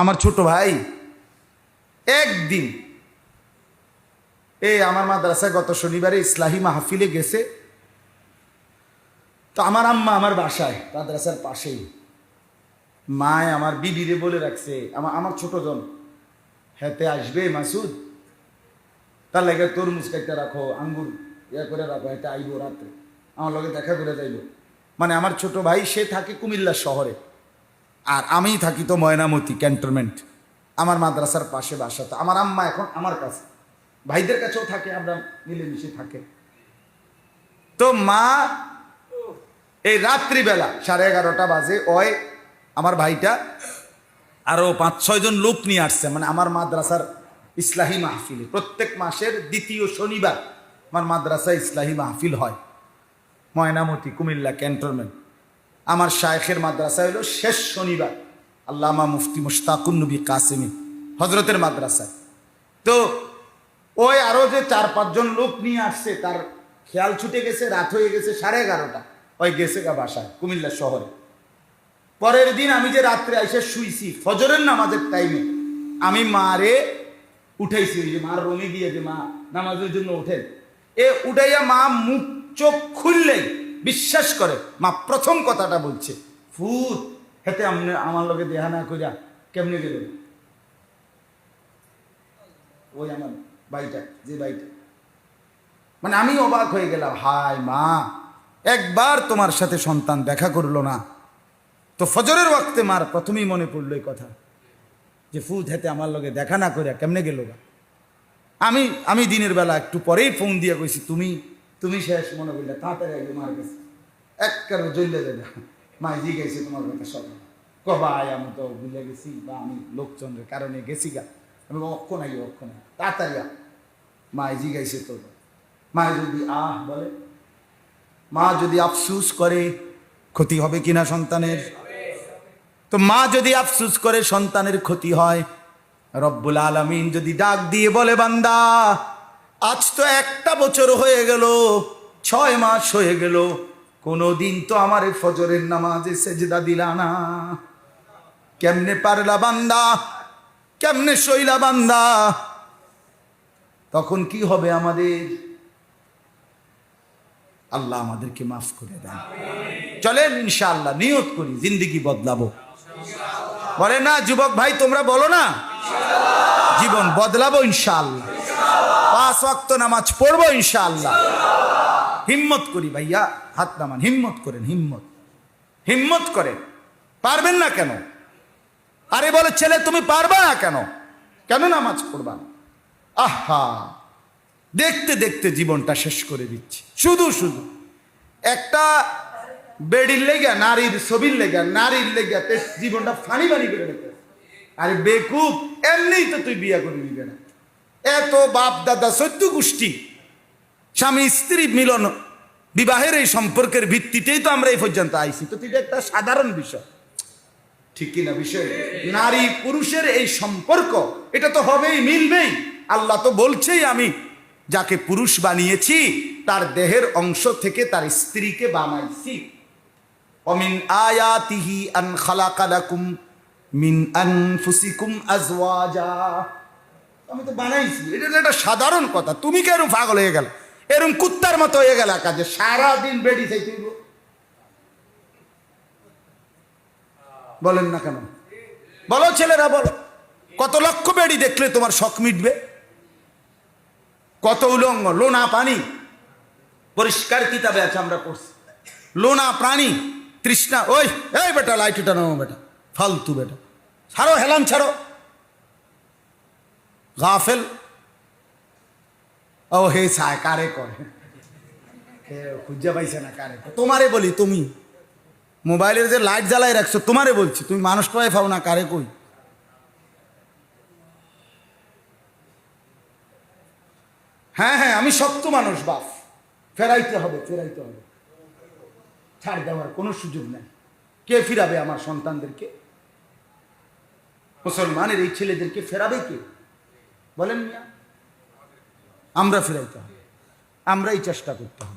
আমার ছোট ভাই, একদিন এই আমার মাদ্রাসায় গত শনিবারে ইসলাহী মাহফিলে গেছে। তো আমার আম্মা আমার বাসায়, মাদ্রাসার পাশেই। মায় আমার বিবিরে বলে রাখছে আমার আমার ছোট জন হেতে আসবে মাসুদ? তার লাগে তরমুজ কাইতে রাখো, আঙ্গুর ইয়া করে রাখো হেতে আইবো রাত্রে। আমার লগে দেখা করে যাইব। মানে আমার ছোট ভাই, সে থাকে কুমিল্লা শহরে। আর আমি থাকি তো ময়নামতি ক্যান্টনমেন্ট। আমার মাদ্রাসার পাশে বাসা তো, আমার আম্মা এখন আমার কাছে। ভাইদের কাছেও থাকে, আমরা মিলেমিশে থাকে। তো মা, এই রাত্রিবেলা সাড়ে এগারোটা বাজে, ওই আমার ভাইটা আরও পাঁচ ছয়জন লোক নিয়ে আসছে মানে আমার মাদ্রাসার ইসলাহী মাহফিলে। প্রত্যেক মাসের দ্বিতীয় শনিবার আমার মাদ্রাসা ইসলাহী মাহফিল হয়। ময়নামতি, কুমিল্লা ক্যান্টনমেন্ট। আমার শায়েখের মাদ্রাসা হলো শেষ শনিবার। আল্লামা মুফতি মুশতাকুন নবী কাসেমি হজরতের মাদ্রাসায়। তো ওই আরও যে চার, পাঁচজন লোক নিয়ে আসছে, তার খেয়াল ছুটে গেছে, রাত হয়ে গেছে সাড়ে এগারোটা। ওই গেছে গা বাসায়, কুমিল্লা শহরে। পরের দিন আমি যে রাত্রে এসে শুইছি, ফজরের নামাজের টাইমে আমি মারে উঠাইছি, ওই যে মার রুমে গিয়ে যে মা নামাজের জন্য ওঠেন। এ উঠাইয়া মা মুখ চোখ খুললেই বিশ্বাস করে। মা প্রথম কথাটা বলছে ফুট হেতে আমনে আমার লগে দেহা না করিয়া কেমনে গেল ওই আমার বাড়িটা যে বাড়িটা মানে আমি অবাক হয়ে গেলাম, হায় মা, একবার তোমার সাথে সন্তান দেখা করল না? তো ফজরের ওয়াক্তে মার প্রথমেই মনে পড়ল এই কথা, যে ফুদ হেতে আমার লগে দেখা না করিয়া কেমনে গেল আমি আমি দিনের বেলা একটু পরেই ফোন দিয়ে কইছি, তুমি তুমি শেষ মনে করলে, তাড়াতাড়ি আগে মার গেছে এক কারও জ্বললে যাবে মা জি গেছে তোমার কথা সব। কবাই আমি তো ভুলে গেছি বা আমি লোকচন্দ্রের কারণে গেছি গা। আমি অক্ষণ আগে অক্ষণ। আগে তাড়াতাড়ি আ। মা জি গাইছে তো মা যদি আহ বলে, মা যদি আফসুস করে, ক্ষতি হবে কিনা সন্তানের? তো মা যদি আফসুস করে, সন্তানের ক্ষতি হয়। রব্বুল আলমিন যদি ডাক দিয়ে বলে, বান্দা আজ তো একটা বছর হয়ে গেল, ছয় মাস হয়ে গেল। কোনো দিন তো আমার ফজরের নামাজে সেজদা দিলা না। কেমনে পারলা বান্দা, কেমনে শৈলা বান্দা। তখন কি হবে আমাদের? আল্লাহ আমাদেরকে মাফ করে দেন। চলেন ইনশাআল্লাহ, নিয়ত করি, জিন্দিগি বদলাবো। বলে না, যুবক ভাই, তোমরা বলো না? জীবন বদলাবো ইনশাআল্লাহ। পাঁচ ওয়াক্ত নামাজ পড়ব ইনশাআল্লাহ। হিম্মত করি ভাইয়া, হাত নামান, হিম্মত করেন, হিম্মত। হিম্মত করেন। পারবেন না কেন? আরে বলে, ছেলে, তুমি পারবা না কেন? কেন নামাজ পড়বা আহা! দেখতে দেখতে জীবনটা শেষ করে দিচ্ছি। শুধু শুধু। একটা বেডির লেগা, নারীর ছবির লেগা, নারীর লেগা জীবনটা ফানি বানি করে রেখে আরে বেকুব, এমনিই তো তুই বিয়া করে নিবে না। এত বাপ দাদা সদ্য গোষ্ঠী, স্বামী স্ত্রী মিলন, বিবাহের এই সম্পর্কের ভিত্তিতেই তো আমরা এই পর্যন্ত আইছি। তো এটা একটা সাধারণ বিষয়। ঠিক কিনা বিষয়? নারী পুরুষের এই সম্পর্ক, এটা তো হবেই, মিলবেই। আল্লাহ তো বলছেই আমি, যাকে পুরুষ বানিয়েছি, তার দেহের অংশ থেকে তার স্ত্রীকে বানাইছি। অমিন আয়াতিহি আন খালাকালাকুম মিন আনফুসিকুম আজওয়াজা। আমি তো বানাইছি। এটা তো একটা সাধারণ কথা। তুমি কেন পাগল হয়ে গেল? এরকম কুত্তার মতো হয়ে গেল কাজে সারাদিন বেডি চাইতে হইব। বলেন না কেন? বলো ছেলেরা, বলো। কত লক্ষ বেড়ি দেখলে তোমার শখ মিটবে? কত উলঙ্গ, লোনা পানি। পরিষ্কার কিতাবে আছে, আমরা পড়ছি। লোনা প্রাণী, তৃষ্ণা। ওই, এই বেটা, লাইট টানো বেটা, ফালতু বেটা। ছাড়ো হেলাম ছাড়ো। গাফেল? ও, হে সায় কারে করে খুঁজে পাইছে না কারে তোমারে বলি, তুমি। মোবাইলের যে লাইট জ্বালাই রাখছো, তোমারে বলছি, তুমি মানুষ পাই পাও না, কারে কই? হ্যাঁ হ্যাঁ আমি শক্ত মানুষ, বাপ। ফেরাইতে হবে ফেরাইতে হবে। ছাড় দেওয়ার কোনো সুযোগ নেই। কে ফিরাবে আমার সন্তানদেরকে? মুসলমানের এই ছেলেদেরকে ফেরাবে কে? বলেন আমরা ফিরাইতে হবে। আমরাই চেষ্টা করতে হবে।